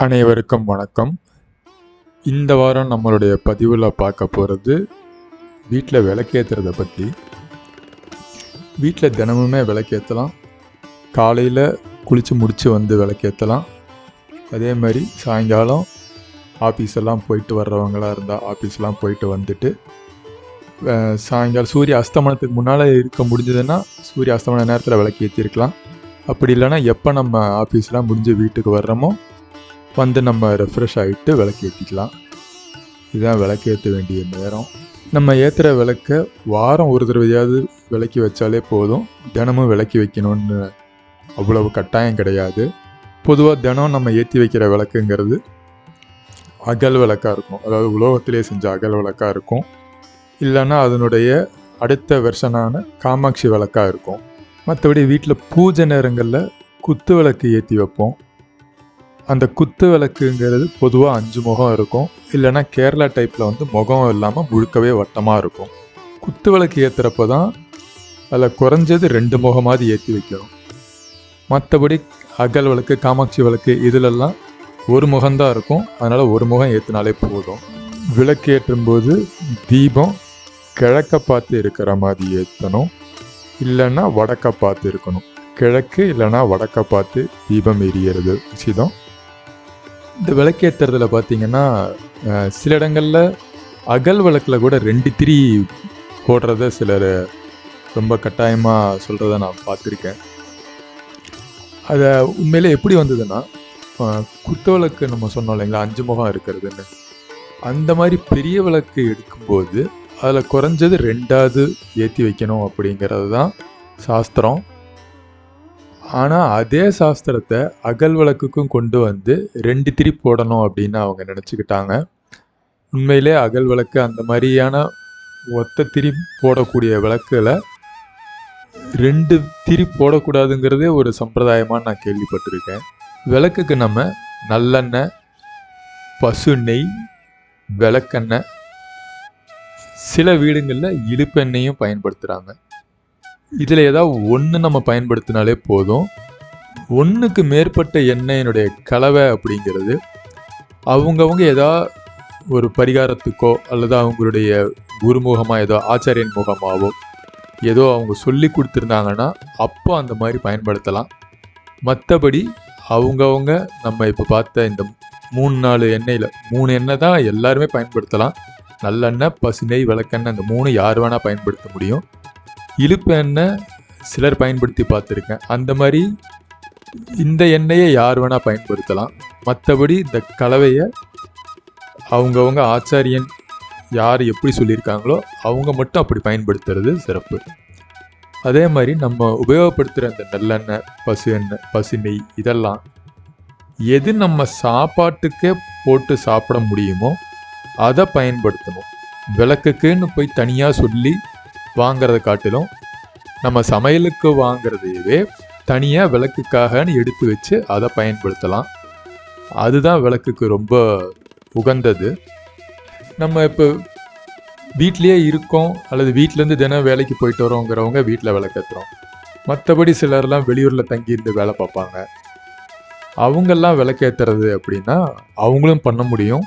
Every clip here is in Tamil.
அனைவருக்கும் வணக்கம். இந்த வாரம் நம்மளுடைய பதிவில் பார்க்க போகிறது வீட்டில் விளக்கேற்றுறதை பற்றி வீட்டில் தினமுமே விளக்கேற்றலாம் காலையில் குளித்து முடித்து வந்து விளக்கேற்றலாம் அதே மாதிரி சாயங்காலம் ஆஃபீஸ் எல்லாம் போயிட்டு வர்றவங்களாக இருந்தால் ஆஃபீஸ்லாம் போயிட்டு வந்துட்டு சாயங்காலம் சூரிய அஸ்தமனத்துக்கு முன்னால் இருக்க முடிஞ்சதுன்னா சூரிய அஸ்தமன நேரத்தில் விளக்கு ஏற்றிருக்கலாம் அப்படி இல்லைன்னா எப்போ நம்ம ஆஃபீஸ்லாம் முடிஞ்சு வீட்டுக்கு வர்றோமோ வந்து நம்ம ரெஃப்ரெஷ் ஆகிட்டு விளக்கு ஏற்றிக்கலாம் இதுதான் விளக்கு ஏற்ற வேண்டிய நேரம். நம்ம ஏற்றுற விளக்கை வாரம் ஒரு தடவையாவது விளக்கி வச்சாலே போதும். தினமும் விளக்கி வைக்கணும்னு அவ்வளவு கட்டாயம் கிடையாது. பொதுவாக தினம் நம்ம ஏற்றி வைக்கிற விளக்குங்கிறது அகல் விளக்காக இருக்கும். அதாவது உலோகத்திலே செஞ்ச அகல் விளக்காக இருக்கும். இல்லைன்னா அதனுடைய அடுத்த வெர்ஷனான காமாட்சி விளக்காக இருக்கும். மற்றபடி வீட்டில் பூஜை நேரங்களில் குத்து விளக்கு ஏற்றி வைப்போம். அந்த குத்து விளக்குங்கிறது பொதுவாக அஞ்சு முகம் இருக்கும். இல்லைன்னா கேரளா டைப்பில் வந்து முகம் இல்லாமல் முழுக்கவே வட்டமாக இருக்கும். குத்து விளக்கு ஏற்றுறப்ப தான் அதில் குறைஞ்சது ரெண்டு முகமாவது ஏற்றி வைக்கணும். மற்றபடி அகல் விளக்கு காமாட்சி விளக்கு இதிலெல்லாம் ஒரு முகம்தான் இருக்கும். அதனால் ஒரு முகம் ஏற்றினாலே போதும். விளக்கு ஏற்றும்போது தீபம் கிழக்க பார்த்து இருக்கிற மாதிரி ஏற்றணும் இல்லைன்னா வடக்க பார்த்து இருக்கணும். கிழக்கு இல்லைன்னா வடக்க பார்த்து தீபம் எரியறது. உச்சிதம் இந்த விளக்கேற்றுறதுல பார்த்தீங்கன்னா சில இடங்களில் அகல் விளக்கில் கூட ரெண்டு திரி போடுறத சிலர் ரொம்ப கட்டாயமாக சொல்கிறத நான் பார்த்துருக்கேன் அதை உண்மையிலே எப்படி வந்ததுன்னா குத்து விளக்கு நம்ம சொன்னோம் இல்லைங்களா அஞ்சு முகம் இருக்கிறதுன்னு. அந்த மாதிரி பெரிய விளக்கு எடுக்கும்போது அதில் குறைஞ்சது ரெண்டாவது ஏற்றி வைக்கணும் அப்படிங்கிறது தான் சாஸ்திரம். ஆனால் அதே சாஸ்திரத்தை அகல் விளக்குக்கும் கொண்டு வந்து ரெண்டு திரி போடணும் அப்படின்னு அவங்க நினச்சிக்கிட்டாங்க. உண்மையிலே அகல் விளக்கு அந்த மாதிரியான ஒத்த திரி போடக்கூடிய விளக்கில் ரெண்டு திரி போடக்கூடாதுங்கிறதே ஒரு சம்பிரதாயமாக நான் கேள்விப்பட்டிருக்கேன். விளக்குக்கு நம்ம நல்லெண்ணெய் பசு நெய் விளக்கெண்ணெய் சில வீடுங்களில் இழுப்பெண்ணையும் பயன்படுத்துகிறாங்க இதில் ஏதாவது ஒன்று நம்ம பயன்படுத்தினாலே போதும். ஒன்றுக்கு மேற்பட்ட எண்ணெயினுடைய கலவை அப்படிங்கிறது அவங்கவுங்க ஏதா ஒரு பரிகாரத்துக்கோ அல்லது அவங்களுடைய குருமுகமாக ஏதோ ஆச்சாரியன் முகமாகவோ ஏதோ அவங்க சொல்லி கொடுத்துருந்தாங்கன்னா அப்போ அந்த மாதிரி பயன்படுத்தலாம். மற்றபடி அவங்கவுங்க நம்ம இப்போ பார்த்த இந்த மூணு நாலு எண்ணெயில் மூணு எண்ணெய் தான் எல்லாருமே பயன்படுத்தலாம். நல்லெண்ணெய் பசுநெய் விளக்கெண்ணெய் அந்த மூணு யார் வேணால் பயன்படுத்த முடியும். இழுப்பு எண்ணெய் சிலர் பயன்படுத்தி பார்த்துருக்கேன். அந்த மாதிரி இந்த எண்ணெயை யார் வேணால் பயன்படுத்தலாம். மற்றபடி இந்த கலவையை அவங்கவுங்க ஆச்சாரியன் யார் எப்படி சொல்லியிருக்காங்களோ அவங்க மட்டும் அப்படி பயன்படுத்துறது சிறப்பு. அதே மாதிரி நம்ம உபயோகப்படுத்துகிற அந்த நல்லெண்ணெய் பசு எண்ணெய் பசு நெய் இதெல்லாம் எது நம்ம சாப்பாட்டுக்கே போட்டு சாப்பிட முடியுமோ அதை பயன்படுத்தணும். விளக்குக்குன்னு போய் தனியாக சொல்லி வாங்கிறத காட்டிலும் நம்ம சமையலுக்கு வாங்கிறதையவே தனியாக விளக்குக்காகன்னு எடுத்து வச்சு அதை பயன்படுத்தலாம். அதுதான் விளக்குக்கு ரொம்ப உகந்தது. நம்ம இப்போ வீட்லேயே இருக்கோம் அல்லது வீட்டிலேருந்து தினம் வேலைக்கு போயிட்டு வரோங்கிறவங்க வீட்டில் விளக்கத்துறோம். மற்றபடி சிலர்லாம் வெளியூரில் தங்கியிருந்து வேலை பார்ப்பாங்க. அவங்கெல்லாம் விளக்கேற்றுறது அப்படின்னா அவங்களும் பண்ண முடியும்.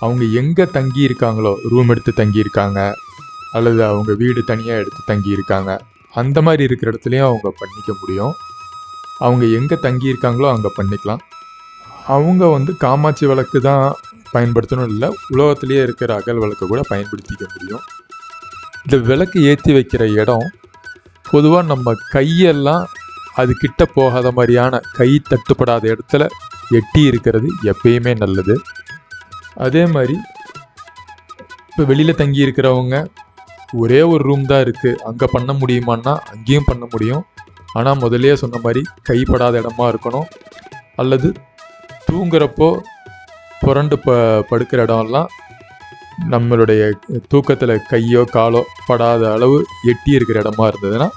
அவங்க எங்கே தங்கி இருக்காங்களோ ரூம் எடுத்து தங்கியிருக்காங்க அல்லது அவங்க வீடு தனியாக எடுத்து தங்கியிருக்காங்க. அந்த மாதிரி இருக்கிற இடத்துலையும் அவங்க பண்ணிக்க முடியும். அவங்க எங்கே தங்கியிருக்காங்களோ அங்கே பண்ணிக்கலாம். அவங்க வந்து காமாட்சி விளக்கு தான் பயன்படுத்தணும் இல்லை உலகத்திலேயே இருக்கிற அகல் விளக்கு கூட பயன்படுத்திக்க முடியும். இந்த விளக்கு ஏற்றி வைக்கிற இடம் பொதுவாக நம்ம கையெல்லாம் அது கிட்ட போகாத மாதிரியான கை தட்டுப்படாத இடத்துல எட்டி இருக்கிறது எப்பயுமே நல்லது. அதே மாதிரி இப்போ வெளியில் தங்கி இருக்கிறவங்க ஒரே ஒரு ரூம் தான் இருக்குது அங்கே பண்ண முடியுமான்னா அங்கேயும் பண்ண முடியும். ஆனால் முதலே சொன்ன மாதிரி கைப்படாத இடமா இருக்கணும். அல்லது தூங்குறப்போ புரண்டு ப படுக்கிற இடம்லாம் நம்மளுடைய தூக்கத்தில் கையோ காலோ படாத அளவு எட்டி இருக்கிற இடமா இருந்ததுன்னா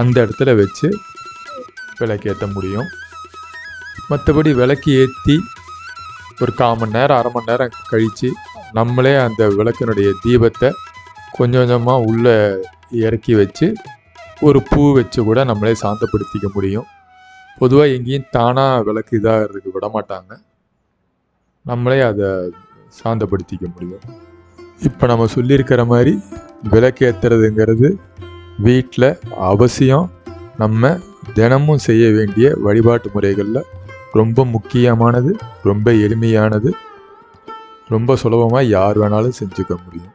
அந்த இடத்துல வச்சு விளக்கேற்ற முடியும். மற்றபடி விளக்கு ஏற்றி ஒரு கால் மணி நேரம் அரை மணி நேரம் கழித்து நம்மளே அந்த விளக்கினுடைய தீபத்தை கொஞ்சம் கொஞ்சமாக உள்ளே இறக்கி வச்சு ஒரு பூ வச்சு கூட நம்மளே சாந்தப்படுத்திக்க முடியும். பொதுவாக எங்கேயும் தானாக விளக்கு இதாகிறதுக்கு விட மாட்டாங்க. நம்மளே அதை சாந்தப்படுத்திக்க முடியும். இப்போ நம்ம சொல்லியிருக்கிற மாதிரி விளக்கேற்றுறதுங்கிறது வீட்டில் அவசியம். நம்ம தினமும் செய்ய வேண்டிய வழிபாட்டு முறைகளில் ரொம்ப முக்கியமானது ரொம்ப எளிமையானது ரொம்ப சுலபமாக யார் வேணாலும் செஞ்சுக்க முடியும்.